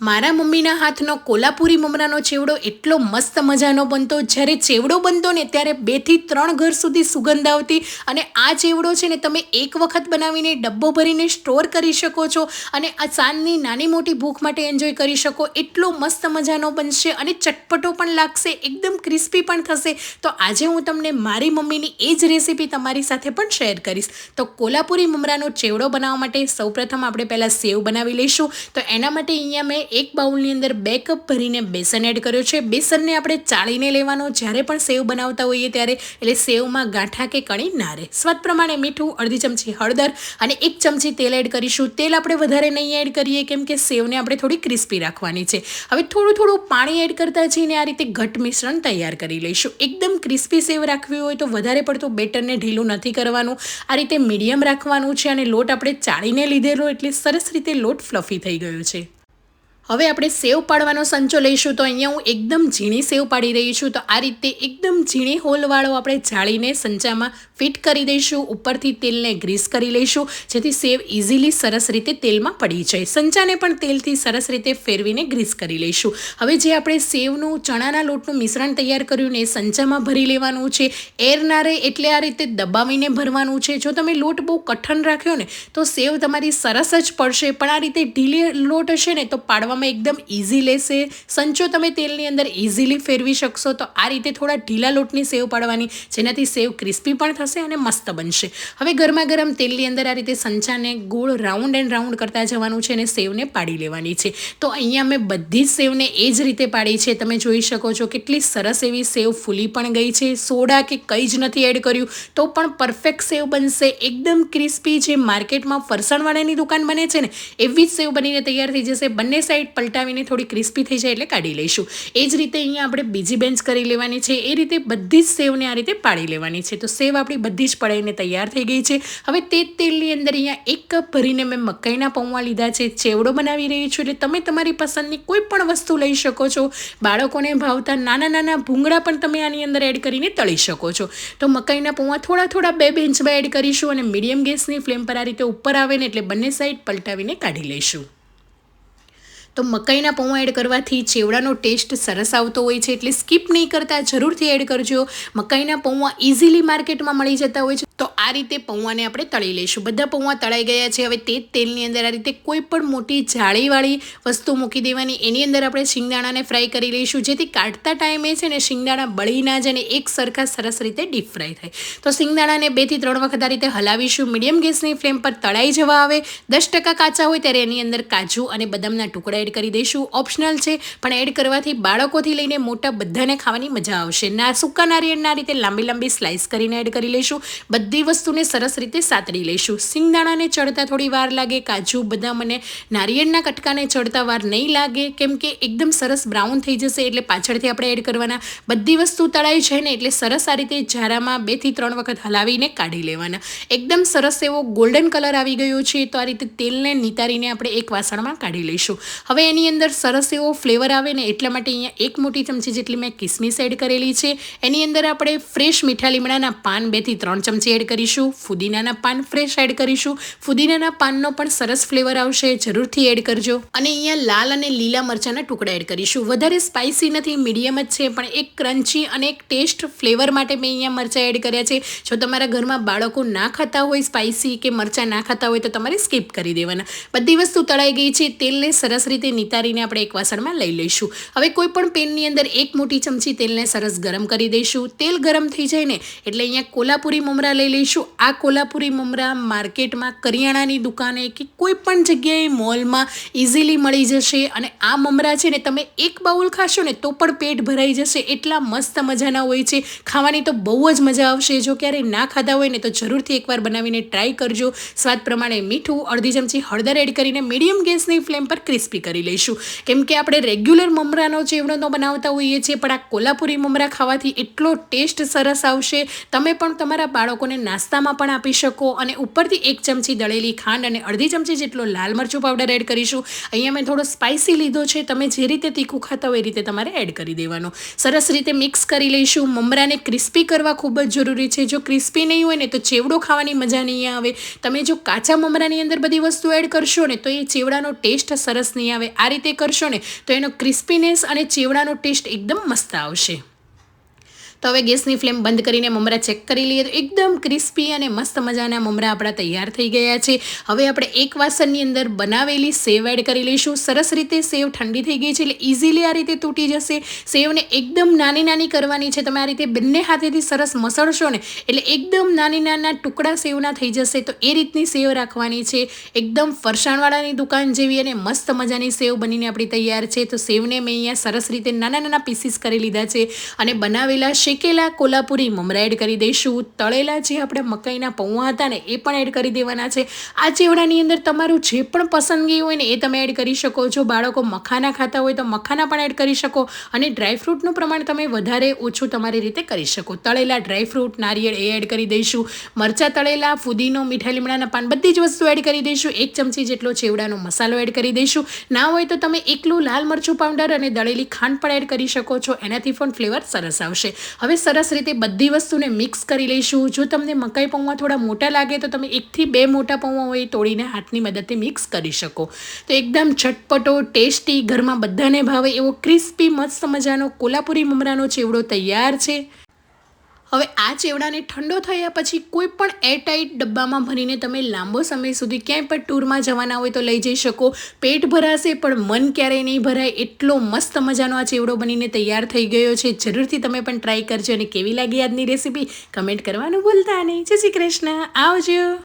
મારા મમ્મીના હાથનો કોલ્હાપુરી મમરાનો ચેવડો એટલો મસ્ત મજાનો બનતો, જ્યારે ચેવડો બનતો ને ત્યારે બેથી ત્રણ ઘર સુધી સુગંધ આવતી અને આ ચેવડો છે ને તમે એક વખત બનાવીને ડબ્બો ભરીને સ્ટોર કરી શકો છો અને આ સાંજની નાની મોટી ભૂખ માટે એન્જોય કરી શકો. એટલો મસ્ત મજાનો બનશે અને ચટપટો પણ લાગશે, એકદમ ક્રિસ્પી પણ થશે. તો આજે હું તમને મારી મમ્મીની એ જ રેસીપી તમારી સાથે પણ શેર કરીશ. તો કોલ્હાપુરી મમરાનો ચેવડો બનાવવા માટે સૌપ્રથમ આપણે પહેલાં સેવ બનાવી લઈશું. તો એના માટે અહીંયા મેં એક બાઉલની અંદર બે કપ ભરીને બેસન એડ કર્યો છે. બેસનને આપણે ચાળીને લેવાનો, જ્યારે પણ સેવ બનાવતા હોઈએ ત્યારે, એટલે સેવમાં ગાંઠા કે કણી ના રહે. સ્વાદ પ્રમાણે મીઠું, અડધી ચમચી હળદર અને એક ચમચી તેલ એડ કરીશું. તેલ આપણે વધારે નહીં એડ કરીએ, કેમ કે સેવને આપણે થોડી ક્રિસ્પી રાખવાની છે. હવે થોડું થોડું પાણી એડ કરતા જઈને આ રીતે ઘટ મિશ્રણ તૈયાર કરી લઈશું. એકદમ ક્રિસ્પી સેવ રાખવી હોય તો વધારે પડતું બેટરને ઢીલું નથી કરવાનું. આ રીતે મીડિયમ રાખવાનું છે અને લોટ આપણે ચાળીને લીધેલો, એટલે સરસ રીતે લોટ ફ્લફી થઈ ગયો છે. હવે આપણે સેવ પાડવાનો સંચો લઈશું તો અહીંયા હું એકદમ ઝીણી સેવ પાડી રહી છું તો આ રીતે એકદમ ઝીણી હોલવાળો આપણે જાળીને સંચામાં ફિટ કરી દઈશું, ઉપરથી તેલને ગ્રીસ કરી લઈશું, જેથી સેવ ઇઝીલી સરસ રીતે તેલમાં પડી જાય. સંચાને પણ તેલથી સરસ રીતે ફેરવીને ગ્રીસ કરી લઈશું. હવે જે આપણે સેવનું ચણાના લોટનું મિશ્રણ તૈયાર કર્યું ને એ સંચામાં ભરી લેવાનું છે. એર ના રહે એટલે આ રીતે દબાવીને ભરવાનું છે. જો તમે લોટ બહુ કઠણ રાખ્યો ને, તો સેવ તમારી સરસ જ પડશે. પણ આ રીતે ઢીલી લોટ હશે ને, તો પાડવામાં એકદમ ઇઝી લેશે. સંચો તમે તેલની અંદર ઇઝીલી ફેરવી શકશો. તો આ રીતે થોડા ઢીલા લોટની સેવ પાડવાની, જેનાથી સેવ ક્રિસ્પી પણ થશે અને મસ્ત બનશે. હવે ગરમા ગરમ તેલની અંદર આ રીતે સંચાને ગોળ રાઉન્ડ એન્ડ રાઉન્ડ કરતા જવાનું છે અને સેવને પાડી લેવાની છે. તો અહીંયા મેં બધી જ સેવને એ જ રીતે પાડી છે. તમે જોઈ શકો છો કેટલી સરસ એવી સેવ ફૂલી પણ ગઈ છે. સોડા કે કંઈ જ નથી એડ કર્યું. તો પણ પરફેક્ટ સેવ બનશે. એકદમ ક્રિસ્પી જે માર્કેટમાં ફરસાણવાળાની દુકાન બને છે ને, એવી જ સેવ બનીને તૈયાર થઈ જશે. બંને સાઈડ પલટાવીને થોડી ક્રિસ્પી થઈ જાય એટલે કાઢી લઈશું. એ જ રીતે અહીંયા આપણે બીજી બેન્ચ કરી લેવાની છે. એ રીતે બધી જ સેવને આ રીતે પાડી લેવાની છે. તો સેવ આપણી બધી જ પડાઈને તૈયાર થઈ ગઈ છે. હવે તે તેલની અંદર અહીંયા એક કપ ભરીને મેં મકાઈના પૌવા લીધા છે. ચેવડો બનાવી રહી છું એટલે તમે તમારી પસંદની કોઈ પણ વસ્તુ લઈ શકો છો. બાળકોને ભાવતા નાના નાના ભૂંગળા પણ તમે આની અંદર એડ કરીને તળી શકો છો. તો મકાઈના પૌવા થોડા થોડા બે બેન્ચમાં એડ કરીશું અને મીડિયમ ગેસની ફ્લેમ પર આ રીતે ઉપર આવે ને એટલે બંને સાઈડ પલટાવીને કાઢી લઈશું. તો મકાઈના પૌવા એડ કરવાથી ચેવડાનો ટેસ્ટ સરસ આવતો હોય છે. એટલે સ્કીપ નહીં કરતા, જરૂરથી એડ કરજો. મકાઈના પૌવા ઇઝીલી માર્કેટમાં મળી જતા હોય છે. આ રીતે પૌવાને આપણે તળી લઈશું. બધા પૌવા તળાઈ ગયા છે. હવે તે તેલની અંદર આ રીતે કોઈ પણ મોટી જાળીવાળી વસ્તુ મૂકી દેવાની. એની અંદર આપણે શિંગદાણાને ફ્રાય કરી લઈશું. જેથી કાઢતા ટાઈમે છે ને શિંગદાણા બળી ના જાય એક સરખા સરસ રીતે ડીપ ફ્રાય થાય. તો શિંગદાણાને બેથી ત્રણ વખત આ રીતે હલાવીશું. મીડિયમ ગેસની ફ્લેમ પર તળાઈ જવા આવે. દસ ટકા કાચા હોય ત્યારે એની અંદર કાજુ અને બદામના ટુકડા એડ કરી દઈશું. ઓપ્શનલ છે, પણ એડ કરવાથી બાળકોથી લઈને મોટા બધાને ખાવાની મજા આવશે. ના, સૂકા નારિયેળના રીતે લાંબી લાંબી સ્લાઇસ કરીને એડ કરી લઈશું. બધી વસ્તુને સરસ રીતે સાતડી લઈશું. સિંગદાણાને ચડતા થોડી વાર લાગે, કાજુ, બદામ અને નારિયેળના કટકાને ચડતા વાર નહીં લાગે. કેમ કે એકદમ સરસ બ્રાઉન થઈ જશે એટલે પાછળથી આપણે એડ કરવાના બધી વસ્તુ તળાઈ છે ને એટલે સરસ આ રીતે ઝારામાં બેથી ત્રણ વખત હલાવીને કાઢી લેવાના. એકદમ સરસ એવો ગોલ્ડન કલર આવી ગયો છે, તો આ રીતે તેલને નિતારીને આપણે એક વાસણમાં કાઢી લઈશું. હવે એની અંદર સરસ એવો ફ્લેવર આવે ને એટલા માટે અહીંયા એક મોટી ચમચી જેટલી મેં કિસમિસ એડ કરેલી છે. એની અંદર આપણે ફ્રેશ મીઠા લીમડાના પાન બેથી ત્રણ ચમચી એડ કરીશું, ફુદીનાના પાન ફ્રેશ એડ કરીશું. ફુદીનાના પાનનો પણ સરસ ફ્લેવર આવશે, જરૂરથી એડ કરજો. અને અહીંયા લાલ અને લીલા મરચાંના ટુકડા એડ કરીશું. વધારે સ્પાઇસી નથી મીડિયમ જ છે, પણ એક ક્રન્ચી અને એક ટેસ્ટ ફ્લેવર માટે મેં અહીંયા મરચાં એડ કર્યા છે. જો તમારા ઘરમાં બાળકો ના ખાતા હોય સ્પાઇસી કે મરચાં ના ખાતા હોય, તો તમારે સ્કીપ કરી દેવાના. બધી વસ્તુ તળાઈ ગઈ છે, તેલને સરસ રીતે નિતારીને આપણે એક વાસણમાં લઈ લઈશું. હવે કોઈ પણ પેનની અંદર એક મોટી ચમચી તેલને સરસ ગરમ કરી દઈશું. તેલ ગરમ થઈ જાય ને, એટલે અહીંયા કોલ્હાપુરી મમરા લઈ લઈશું. આ કોલ્હાપુરી મમરા માર્કેટમાં કરિયાણાની દુકાને કે કોઈ પણ જગ્યાએ મોલમાં ઇઝીલી મળી જશે અને આ મમરા છે ને તમે એક બાઉલ ખાશો ને તો પણ પેટ ભરાઈ જશે. એટલા મસ્ત મજાના હોય છે. ખાવાની તો બહુ જ મજા આવશે. જો ક્યારેય ના ખાધા હોય ને તો જરૂરથી એકવાર બનાવીને ટ્રાય કરજો. સ્વાદ પ્રમાણે મીઠું, અડધી ચમચી હળદર એડ કરીને મીડિયમ ગેસની ફ્લેમ પર ક્રિસ્પી કરી લઈશું. કેમ કે આપણે રેગ્યુલર મમરાનો ચેવડો તો બનાવતા હોઈએ છીએ, પણ આ કોલ્હાપુરી મમરા ખાવાથી એટલો ટેસ્ટ સરસ આવશે. તમે પણ તમારા બાળકોને નાસ્તા નાસ્તામાં પણ આપી શકો અને ઉપરથી એક ચમચી દળેલી ખાંડ અને અડધી ચમચી જેટલો લાલ મરચું પાવડર એડ કરીશું. અહીંયા મેં થોડો સ્પાઇસી લીધો છે. તમે જે રીતે તીખું ખાતા હોય એ રીતે તમારે એડ કરી દેવાનો. સરસ રીતે મિક્સ કરી લઈશું. મમરાને ક્રિસ્પી કરવા ખૂબ જ જરૂરી છે. જો ક્રિસ્પી નહીં હોય ને તો ચેવડો ખાવાની મજા નહીં આવે. તમે જો કાચા મમરાની અંદર બધી વસ્તુ એડ કરશો ને તો એ ચેવડાનો ટેસ્ટ સરસ નહીં આવે. આ રીતે કરશો ને તો એનો ક્રિસ્પીનેસ અને ચેવડાનો ટેસ્ટ એકદમ મસ્ત આવશે. તો હવે ગેસની ફ્લેમ બંધ કરીને મમરા ચેક કરી લઈએ. તો એકદમ ક્રિસ્પી અને મસ્ત મજાના મમરા આપણા તૈયાર થઈ ગયા છે. હવે આપણે એક વાસણની અંદર બનાવેલી સેવ એડ કરી લઈશું. સરસ રીતે સેવ ઠંડી થઈ ગઈ છે એટલે ઇઝીલી આ રીતે તૂટી જશે. સેવને એકદમ નાની નાની કરવાની છે. તમે આ રીતે બંને હાથેથી સરસ મસળશો ને એટલે એકદમ નાની નાના ટુકડા સેવના થઈ જશે તો એ રીતની સેવ રાખવાની છે. એકદમ ફરસાણવાળાની દુકાન જેવી અને મસ્ત મજાની સેવ બનીને આપણી તૈયાર છે. તો સેવને મેં અહીંયા સરસ રીતે નાના નાના પીસીસ કરી લીધા છે અને બનાવેલા શેકેલા કોલ્હાપુરી મમરા એડ કરી દઈશું. તળેલા જે આપણે મકાઈના પૌવા હતા ને, એ પણ એડ કરી દેવાના છે. આ ચેવડાની અંદર તમારું જે પણ પસંદગી હોય ને, એ તમે એડ કરી શકો. છો બાળકો મખાના ખાતા હોય તો મખાના પણ એડ કરી શકો અને ડ્રાયફ્રૂટનું પ્રમાણ તમે વધારે ઓછું તમારી રીતે કરી શકો. તળેલા ડ્રાયફ્રૂટ નારિયેળ એ એડ કરી દઈશું. મરચાં તળેલા, ફુદીનો મીઠા લીમડાના પાન બધી જ વસ્તુ એડ કરી દઈશું. એક ચમચી જેટલો ચેવડાનો મસાલો એડ કરી દઈશું. ના હોય તો તમે એકલું લાલ મરચું પાવડર અને દળેલી ખાંડ પણ એડ કરી શકો છો. એનાથી પણ ફ્લેવર સરસ આવશે. હવે સરસ રીતે બધી વસ્તુને મિક્સ કરી લઈશું. જો તમને મકાઈ પૌવા થોડા મોટા લાગે, તો તમે એકથી બે મોટા પૌવા હોય તોડીને હાથની મદદથી મિક્સ કરી શકો. તો એકદમ ચટપટો ટેસ્ટી, ઘરમાં બધાને ભાવે એવો ક્રિસ્પી મસ્ત મજાનો કોલ્હાપુરી મમરાનો ચેવડો તૈયાર છે. હવે આ ચેવડાને ઠંડો થયા પછી કોઈ પણ એરટાઇટ ડબ્બામાં ભરીને તમે લાંબો સમય સુધી ક્યાંય પણ ટૂરમાં જવાના હોય તો લઈ જઈ શકો. પેટ ભરાશે પણ મન ક્યારેય નહીં ભરાય. એટલો મસ્ત મજાનો આ ચેવડો બનીને તૈયાર થઈ ગયો છે. જરૂરથી તમે પણ ટ્રાય કરજો અને કેવી લાગી આજની રેસીપી કમેન્ટ કરવાનું ભૂલતા નહીં. જય શ્રી કૃષ્ણ. આવજો.